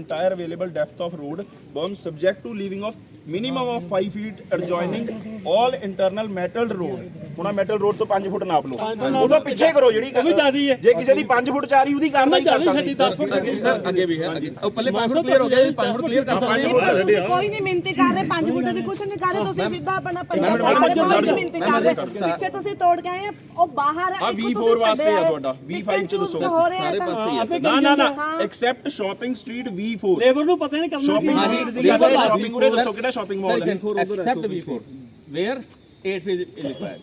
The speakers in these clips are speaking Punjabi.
entire available depth of road. Berm subject to leaving of minimum of 5 feet adjoining all internal metal road ਹੁਣ metal road ਤੋਂ 5 ਫੁੱਟ ਨਾਪ ਲਓ। ਉਹਦਾ ਪਿੱਛੇ ਕਰੋ ਜਿਹੜੀ ਵੀ ਜ਼ਿਆਦੀ ਹੈ। ਜੇ ਕਿਸੇ ਦੀ 5 ਫੁੱਟ ਚਾਰੀ ਉਹਦੀ ਕਾਰਵਾਈ ਕਰ ਸਕਦੇ। 10 ਫੁੱਟ। ਅੱਗੇ ਸਰ ਅੱਗੇ ਵੀ ਹੈ। ਅੱਗੇ ਉਹ ਪੱਲੇ 5 ਫੁੱਟ ਕਲੀਅਰ ਹੋ ਗਿਆ 5 ਫੁੱਟ ਕਲੀਅਰ ਕਰ ਸਕਦੇ ਤੁਸੀਂ ਕੋਈ ਨਹੀਂ ਮਿਹਨਤੀ ਕਰ ਰਹੇ 5 ਫੁੱਟ ਦੀ ਕੁਛ ਨਹੀਂ ਕਰ ਰਹੇ ਤੁਸੀਂ ਸਿੱਧਾ ਆਪਣਾ ਪੰਜਾ ਚਾਰ ਰਹੇ ਕੋਈ ਨਹੀਂ ਮਿਹਨਤੀ ਕਰ ਰਹੇ। ਪਿੱਛੇ ਤੁਸੀਂ ਤੋੜ ਕੇ ਆਏ ਆ, ਉਹ ਬਾਹਰ ਆ ਇੱਕ V4 ਤੁਸੀਂ ਵਾਸਤੇ ਆ ਛੱਡਿਆ ਤੁਹਾਡਾ, V5 ਚ ਦੱਸੋ। ਹੋ ਰਿਹਾ ਤਾਂ ਨਾ ਨਾ ਨਾ। Accept shopping street V4 labour ਨੂੰ ਪਤਾ ਨਹੀਂ ਕਰਨਾ ਸ਼ਾਪਿੰਗ ਸਟਰੀਟ ਦੀ ਗੱਲ ਹੈ ਸ਼ਾਪਿੰਗ ਉਰੇ ਦੱਸੋ ਕਿਹੜਾ ਸ਼ਾਪਿੰਗ ਮਾਲ ਹੈ। Except V4 where 8 feet is required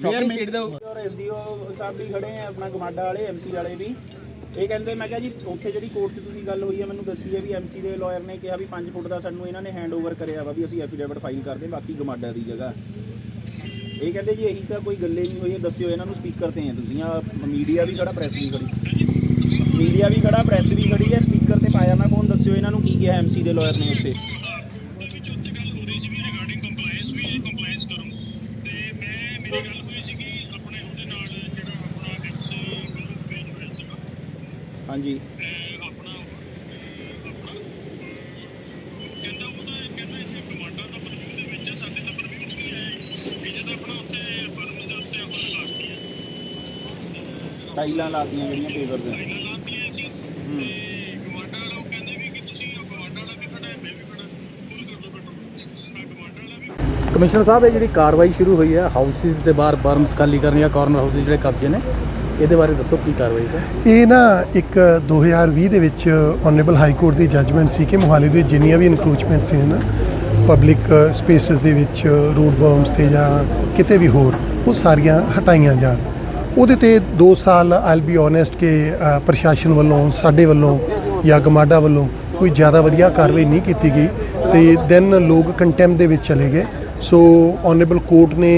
shopping street ਦੇ ਔਰ ਐਸਡੀਓ ਸਾਹਿਬ ਵੀ ਖੜੇ ਆ ਆਪਣਾ ਗਮਾਡਾ ਵਾਲੇ ਐਮਸੀ ਵਾਲੇ ਵੀ। ਇਹ ਕਹਿੰਦੇ ਮੈਂ ਕਿਹਾ ਜੀ ਉੱਥੇ ਜਿਹੜੀ ਕੋਰਟ 'ਚ ਤੁਸੀਂ ਗੱਲ ਹੋਈ ਹੈ ਮੈਨੂੰ ਦੱਸੀ ਹੈ ਵੀ ਐਮਸੀ ਦੇ ਲਾਇਰ ਨੇ ਕਿਹਾ ਵੀ 5 ਫੁੱਟ ਦਾ ਸਾਨੂੰ ਇਹਨਾਂ ਨੇ ਹੈਂਡਓਵਰ ਕਰਿਆ ਵਾ ਵੀ ਅਸੀਂ ਐਫੀਡੇਵਿਟ ਫਾਈਲ ਕਰਦੇ ਬਾਕੀ ਗਮਾਡਾ ਦੀ ਜਗ੍ਹਾ। ਇਹ ਕਹਿੰਦੇ ਜੀ ਇਹੀ ਤਾਂ ਕੋਈ ਗੱਲੇ ਨਹੀਂ ਹੋਈ ਹੈ, ਦੱਸਿਓ ਇਹਨਾਂ ਨੂੰ ਸਪੀਕਰ ਤੇ ਆ ਤੁਸੀਂ ਆ ਮੀਡੀਆ ਵੀ ਖੜਾ ਪ੍ਰੈਸ ਵੀ ਖੜੀ। ਮੀਡੀਆ ਵੀ ਖੜਾ ਪ੍ਰੈਸ ਵੀ ਖੜੀ ਹੈ ਸਪੀਕਰ ਤੇ ਪਾਇਆ ਮੈਂ ਫੋਨ ਦੱਸਿਓ ਇਹਨਾਂ ਨੂੰ ਕੀ ਕਿਹਾ ਐਮਸੀ ਦੇ ਲਾਇਰ ਨੇ ਉੱਤੇ ਹਾਂਜੀ। ਟਾਈਲਾਂ ਲਾਤੀਆਂ ਜਿਹੜੀਆਂ ਪੇਪਰ ਦੇ ਕਮਿਸ਼ਨਰ ਸਾਹਿਬ, ਇਹ ਜਿਹੜੀ ਕਾਰਵਾਈ ਸ਼ੁਰੂ ਹੋਈ ਹੈ, ਹਾਊਸਿਸ ਦੇ ਬਾਹਰ ਬਰਮਸ ਖਾਲੀ ਕਰਨ ਜਾਂ ਕਾਰਨਰ ਹਾਊਸਿਸ ਜਿਹੜੇ ਕਬਜ਼ੇ ਨੇ ਇਹਦੇ ਬਾਰੇ ਦੱਸੋ ਕੀ ਕਾਰਵਾਈ ਸਰ? ਇਹ ਨਾ ਇੱਕ 2020 ਦੇ ਵਿੱਚ ਆਨਰੇਬਲ ਹਾਈ ਕੋਰਟ ਦੀ ਜੱਜਮੈਂਟ ਸੀ ਕਿ ਮੋਹਾਲੀ ਦੇ ਜਿੰਨੀਆਂ ਵੀ ਇਨਕਰੋਚਮੈਂਟ ਸੀ ਨਾ ਪਬਲਿਕ ਸਪੇਸਿਸ ਦੇ ਵਿੱਚ ਰੋਡ ਬਰਮਸ ਤੇ ਜਾਂ ਕਿਤੇ ਵੀ ਹੋਰ, ਉਹ ਸਾਰੀਆਂ ਹਟਾਈਆਂ ਜਾਣ। ਉਹਦੇ ਤੇ 2 ਸਾਲ ਆਈਲ ਬੀ ਓਨੈਸਟ ਕਿ ਪ੍ਰਸ਼ਾਸਨ ਵੱਲੋਂ, ਸਾਡੇ ਵੱਲੋਂ ਜਾਂ ਗਮਾਡਾ ਵੱਲੋਂ ਕੋਈ ਜ਼ਿਆਦਾ ਵਧੀਆ ਕਾਰਵਾਈ ਨਹੀਂ ਕੀਤੀ ਗਈ ਤੇ ਦੈਨ ਲੋਕ ਕੰਟੈਂਪਟ ਦੇ ਵਿੱਚ ਚਲੇ ਗਏ। ਸੋ ਆਨਰੇਬਲ ਕੋਰਟ ਨੇ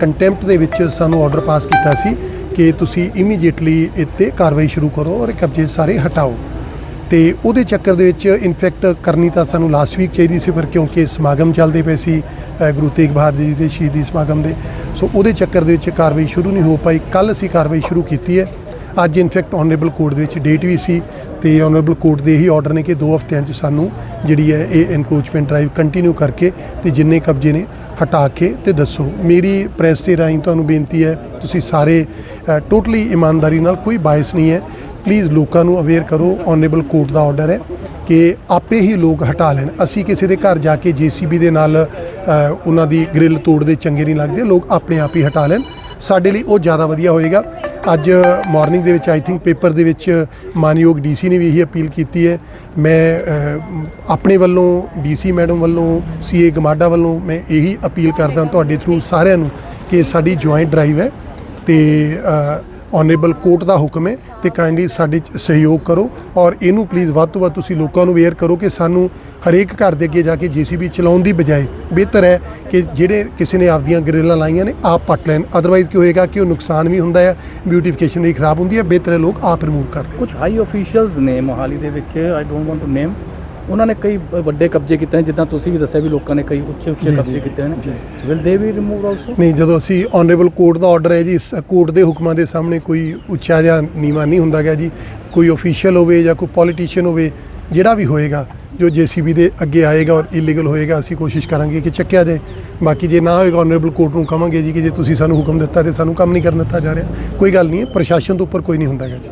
ਕੰਟੈਂਪਟ ਦੇ ਵਿੱਚ ਸਾਨੂੰ ਆਰਡਰ ਪਾਸ ਕੀਤਾ ਸੀ ਕਿ ਤੁਸੀਂ ਇਮੀਡੀਏਟਲੀ ਇੱਥੇ ਕਾਰਵਾਈ ਸ਼ੁਰੂ ਕਰੋ ਔਰ ਇਹ ਕਬਜ਼ੇ ਸਾਰੇ ਹਟਾਓ। ਤੇ ਉਹਦੇ ਚੱਕਰ ਦੇ ਵਿੱਚ ਇਨਫੈਕਟ ਕਰਨੀ ਤਾਂ ਸਾਨੂੰ ਲਾਸਟ ਵੀਕ ਚਾਹੀਦੀ ਸੀ, ਪਰ ਕਿਉਂਕਿ ਸਮਾਗਮ ਚੱਲਦੇ ਪਏ ਸੀ ਗੁਰੂ ਤੇਗ ਬਹਾਦਰ ਜੀ ਦੇ ਸ਼ਹੀਦੀ ਸਮਾਗਮ ਦੇ। ਸੋ ਉਹਦੇ ਚੱਕਰ ਦੇ ਵਿੱਚ ਕਾਰਵਾਈ ਸ਼ੁਰੂ ਨਹੀਂ ਹੋ ਪਾਈ। ਕੱਲ ਅਸੀਂ ਕਾਰਵਾਈ ਸ਼ੁਰੂ ਕੀਤੀ ਹੈ। ਅੱਜ ਇਨਫੈਕਟ ਆਨਰੇਬਲ ਕੋਰਟ ਦੇ ਵਿੱਚ ਡੇਟ ਵੀ ਸੀ ਤੇ ਆਨਰੇਬਲ ਕੋਰਟ ਦੇ ਹੀ ਆਰਡਰ ਨੇ ਕਿ 2 ਹਫ਼ਤਿਆਂ 'ਚ ਸਾਨੂੰ ਜਿਹੜੀ ਹੈ ਇਹ ਐਨਕਰੋਚਮੈਂਟ ਡਰਾਈਵ ਕੰਟੀਨਿਊ ਕਰਕੇ ਤੇ ਜਿੰਨੇ ਕਬਜ਼ੇ ਨੇ ਹਟਾ ਕੇ ਤੇ ਦੱਸੋ। ਮੇਰੀ ਪ੍ਰੈਸ ਦੇ ਰਾਹੀਂ ਤੁਹਾਨੂੰ ਬੇਨਤੀ ਹੈ, ਤੁਸੀਂ ਸਾਰੇ ਟੋਟਲੀ ਇਮਾਨਦਾਰੀ ਨਾਲ ਕੋਈ ਬਾਇਸ ਨਹੀਂ ਹੈ। ਪਲੀਜ਼ ਲੋਕਾਂ ਨੂੰ ਅਵੇਅਰ ਕਰੋ ਆਨਰੇਬਲ ਕੋਰਟ ਦਾ ਆਰਡਰ ਹੈ ਕਿ ਆਪੇ ਹੀ ਲੋਕ ਹਟਾ ਲੈਣ। ਅਸੀਂ ਕਿਸੇ ਦੇ ਘਰ ਜਾ ਕੇ ਜੀਸੀਬੀ ਦੇ ਨਾਲ ਉਹਨਾਂ ਦੀ ਗ੍ਰਿਲ ਤੋੜਦੇ ਚੰਗੇ ਨਹੀਂ ਲੱਗਦੇ। ਲੋਕ ਆਪਣੇ ਆਪ ਹੀ ਹਟਾ ਲੈਣ। ਸਾਡੇ ਲਈ ਉਹ ਜ਼ਿਆਦਾ ਵਧੀਆ ਹੋਏਗਾ। ਅੱਜ ਮਾਰਨਿੰਗ ਦੇ ਵਿੱਚ ਆਈ ਥਿੰਕ ਪੇਪਰ ਦੇ ਵਿੱਚ ਮਾਨਯੋਗ ਡੀਸੀ ਨੇ ਵੀ ਇਹੀ ਅਪੀਲ ਕੀਤੀ ਹੈ। ਮੈਂ ਆਪਣੇ ਵੱਲੋਂ ਡੀਸੀ ਮੈਡਮ ਵੱਲੋਂ ਸੀਏ ਗਮਾਡਾ ਵੱਲੋਂ ਮੈਂ ਇਹੀ ਅਪੀਲ ਕਰਦਾ ਤੁਹਾਡੇ ਥਰੂ ਸਾਰਿਆਂ ਨੂੰ ਕਿ ਸਾਡੀ ਜੁਆਇੰਟ ਡਰਾਈਵ ਹੈ ਤੇ ਆਨਰੇਬਲ ਕੋਰਟ ਦਾ ਹੁਕਮ ਹੈ ਤੇ ਕਾਈਂਡਲੀ ਸਾਡੇ 'ਚ ਸਹਿਯੋਗ ਕਰੋ ਔਰ ਇਹਨੂੰ ਪਲੀਜ਼ ਵੱਧ ਤੋਂ ਵੱਧ ਤੁਸੀਂ ਲੋਕਾਂ ਨੂੰ ਅਵੇਅਰ ਕਰੋ ਕਿ ਸਾਨੂੰ ਹਰੇਕ ਘਰ ਦੇ ਅੱਗੇ ਜਾ ਕੇ ਜੀਸੀਬੀ ਚਲਾਉਣ ਦੀ ਬਜਾਏ ਬਿਹਤਰ ਹੈ ਕਿ ਜਿਹੜੇ ਕਿਸੇ ਨੇ ਆਪਦੀਆਂ ਗ੍ਰਿਲਾਂ ਲਾਈਆਂ ਨੇ ਆਪ ਪੱਟ ਲੈਣ। ਅਦਰਵਾਈਜ਼ ਕੀ ਹੋਏਗਾ ਕਿ ਉਹ ਨੁਕਸਾਨ ਵੀ ਹੁੰਦਾ ਹੈ ਬਿਊਟੀਫਿਕੇਸ਼ਨ ਵੀ ਖਰਾਬ ਹੁੰਦੀ ਹੈ ਬਿਹਤਰ ਹੈ ਲੋਕ ਆਪ ਰਿਮੂਵ ਕਰ ਲੈਣ ਕੁਝ ਹਾਈ ਅਫੀਸ਼ੀਅਲਸ ਨੇ ਮੋਹਾਲੀ ਦੇ ਵਿੱਚ I don't want to name ਉਹਨਾਂ ਨੇ ਕਈ ਵੱਡੇ ਕਬਜ਼ੇ ਕੀਤੇ ਨੇ ਜਿੱਦਾਂ ਤੁਸੀਂ ਵੀ ਦੱਸਿਆ ਵੀ ਲੋਕਾਂ ਨੇ ਕਈ ਉੱਚੇ ਉੱਚੇ ਕਬਜ਼ੇ ਕੀਤੇ ਨੇ। ਵਿਲ ਦੇ ਵੀ ਰਿਮੂਵ ਆਲਸੋ ਨਹੀਂ ਜਦੋਂ ਅਸੀਂ ਆਨਰੇਬਲ ਕੋਰਟ ਦਾ ਆਰਡਰ ਹੈ ਜੀ ਕੋਰਟ ਦੇ ਹੁਕਮਾਂ ਦੇ ਸਾਹਮਣੇ ਕੋਈ ਉੱਚਾ ਜਾਂ ਨੀਵਾ ਨਹੀਂ ਹੁੰਦਾ ਗਿਆ ਜੀ। ਕੋਈ ਅਫੀਸ਼ੀਅਲ ਹੋਵੇ ਜਾਂ ਕੋਈ ਪੋਲੀਟੀਸ਼ੀਅਨ ਹੋਵੇ ਜਿਹੜਾ ਵੀ ਹੋਏਗਾ ਜੋ ਜੀਸੀਬੀ ਦੇ ਅੱਗੇ ਆਏਗਾ ਔਰ ਇਲੀਗਲ ਹੋਏਗਾ, ਅਸੀਂ ਕੋਸ਼ਿਸ਼ ਕਰਾਂਗੇ ਕਿ ਚੱਕਿਆ ਜਾਏ। ਬਾਕੀ ਜੇ ਨਾ ਹੋਏਗਾ ਆਨਰੇਬਲ ਕੋਰਟ ਨੂੰ ਕਹਾਂਗੇ ਜੀ ਕਿ ਜੇ ਤੁਸੀਂ ਸਾਨੂੰ ਹੁਕਮ ਦਿੱਤਾ ਤੇ ਸਾਨੂੰ ਕੰਮ ਨਹੀਂ ਕਰਨ ਦਿੱਤਾ ਜਾ ਰਿਹਾ। ਕੋਈ ਗੱਲ ਨਹੀਂ ਹੈ ਪ੍ਰਸ਼ਾਸਨ ਤੋਂ ਉੱਪਰ ਕੋਈ ਨਹੀਂ ਹੁੰਦਾ ਗਾ ਜੀ।